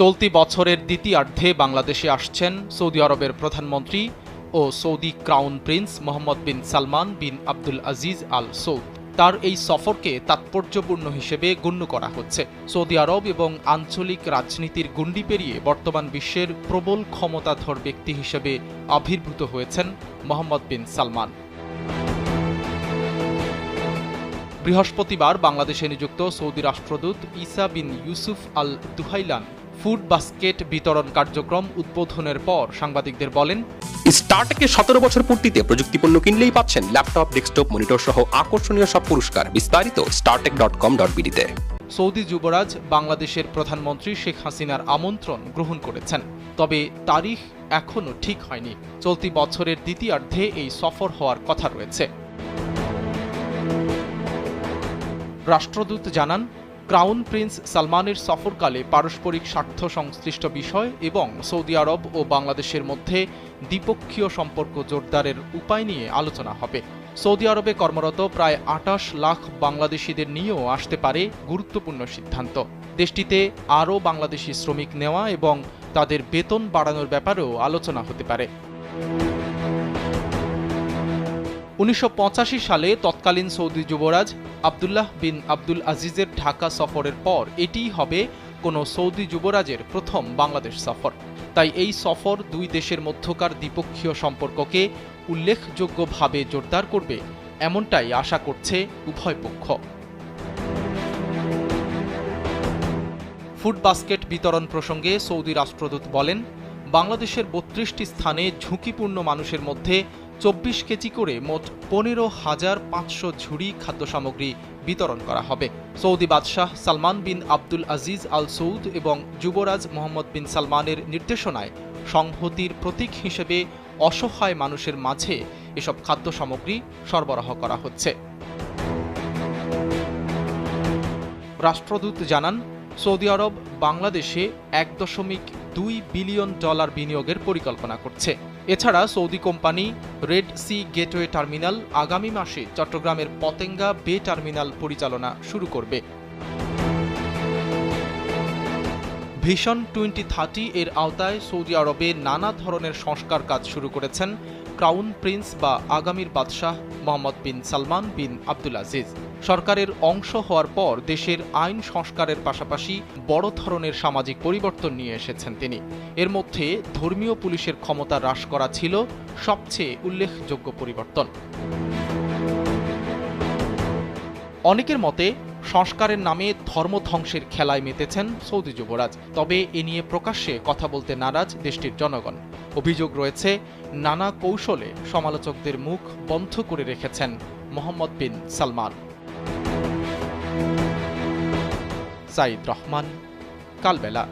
চলতি বছরের দ্বিতীয়ার্ধে বাংলাদেশে আসছেন সৌদি আরবের প্রধানমন্ত্রী ও Saudi crown prince Mohammed bin Salman bin Abdul Aziz Al Saud. তার এই সফরকে তাৎপর্যপূর্ণ হিসেবে গণ্য করা হচ্ছে। সৌদি আরব এবং আঞ্চলিক রাজনীতির গুন্ডি পেরিয়ে বর্তমান বিশ্বের প্রবল ক্ষমতাধর ব্যক্তি হিসেবে আবির্ভূত হয়েছেন মোহাম্মদ বিন সালমান। বৃহস্পতিবার বাংলাদেশে নিযুক্ত সৌদি রাষ্ট্রদূত Isa bin Yusuf Al Duhailan food basket বিতরণ কার্যক্রম উদ্বোধনের পর সাংবাদিকদের বলেন স্টার্টেকে সতেরো বছর পূর্তিতে প্রযুক্তিপণ্য কিনলেই পাচ্ছেন ল্যাপটপ ডেস্কটপ মনিটর সহ আকর্ষণীয় সব পুরস্কার। বিস্তারিত স্টার্টেক ডট কম ডট বিডিতে সৌদি যুবরাজ বাংলাদেশের প্রধানমন্ত্রী শেখ হাসিনার আমন্ত্রণ গ্রহণ করেছেন। তবে তারিখ এখনও ঠিক হয়নি। চলতি বছরের দ্বিতীয়ার্ধে এই সফর হওয়ার কথা রয়েছে। রাষ্ট্রদূত জানান ক্রাউন প্রিন্স সালমানের সফরকালে পারস্পরিক স্বার্থ সংশ্লিষ্ট বিষয় এবং সৌদি আরব ও বাংলাদেশের মধ্যে দ্বিপক্ষীয় সম্পর্ক জোরদারের উপায় নিয়ে আলোচনা হবে। সৌদি আরবে কর্মরত প্রায় আটাশ লাখ বাংলাদেশিদের নিয়েও আসতে পারে গুরুত্বপূর্ণ সিদ্ধান্ত। দেশটিতে আরও বাংলাদেশি শ্রমিক নেওয়া এবং তাদের বেতন বাড়ানোর ব্যাপারেও আলোচনা হতে পারে। উনিশশো পঁচাশি সালে তৎকালীন সৌদি যুবরাজ আবদুল্লাহ বিন আব্দুল আজিজের ঢাকা সফরের পর এটিই হবে কোনো সৌদি যুবরাজের প্রথম বাংলাদেশ সফর। তাই এই সফর দুই দেশের মধ্যকার দ্বিপক্ষীয় সম্পর্ককে উল্লেখযোগ্যভাবে জোরদার করবে এমনটাই আশা করছে উভয় পক্ষ। ফুড বাস্কেট বিতরণ প্রসঙ্গে সৌদি রাষ্ট্রদূত বলেন, বাংলাদেশের বত্রিশটি স্থানে ঝুঁকিপূর্ণ মানুষের মধ্যে চব্বিশ কেজি করে মোট পনেরো হাজার পাঁচশো ঝুড়ি খাদ্য সামগ্রী বিতরণ করা হবে। সৌদি বাদশাহ Salman bin Abdul Aziz Al Saud এবং যুবরাজ মোহাম্মদ বিন সালমানের নির্দেশনায় সংহতির প্রতীক হিসেবে অসহায় মানুষের মাঝে এসব খাদ্য সামগ্রী সরবরাহ করা হচ্ছে। রাষ্ট্রদূত জানান, সৌদি আরব বাংলাদেশে এক দশমিক দুই বিলিয়ন ডলার বিনিয়োগের পরিকল্পনা করছে। এছাড়া Saudi company Red Sea Gateway terminal আগামী মাসে চট্টগ্রামের পতেঙ্গা বে টার্মিনাল পরিচালনা শুরু করবে। ভিশন টোয়েন্টি থার্টি এর আওতায় সৌদি আরবে নানা ধরনের সংস্কার কাজ শুরু করেছেন ক্রাউন প্রিন্স বা আগামীর বাদশাহ Mohammad bin Salman bin Abdul Aziz. সরকারের অংশ হওয়ার পর দেশের আইন সংস্কারের পাশাপাশি বড় ধরনের সামাজিক পরিবর্তন নিয়ে এসেছেন তিনি। এর মধ্যে ধর্মীয় পুলিশের ক্ষমতা হ্রাস করা ছিল সবচেয়ে উল্লেখযোগ্য পরিবর্তন। অনেকের মতে সংস্কারের নামে ধর্মধ্বংসের খেলায় মেতেছেন সৌদি যুবরাজ। তবে এ নিয়ে প্রকাশ্যে কথা বলতে নারাজ দেশটির জনগণ। অভিযোগ রয়েছে, নানা কৌশলে সমালোচকদের মুখ বন্ধ করে রেখেছেন মোহাম্মদ বিন সালমান। সাইদ রহমান, কালবেলা।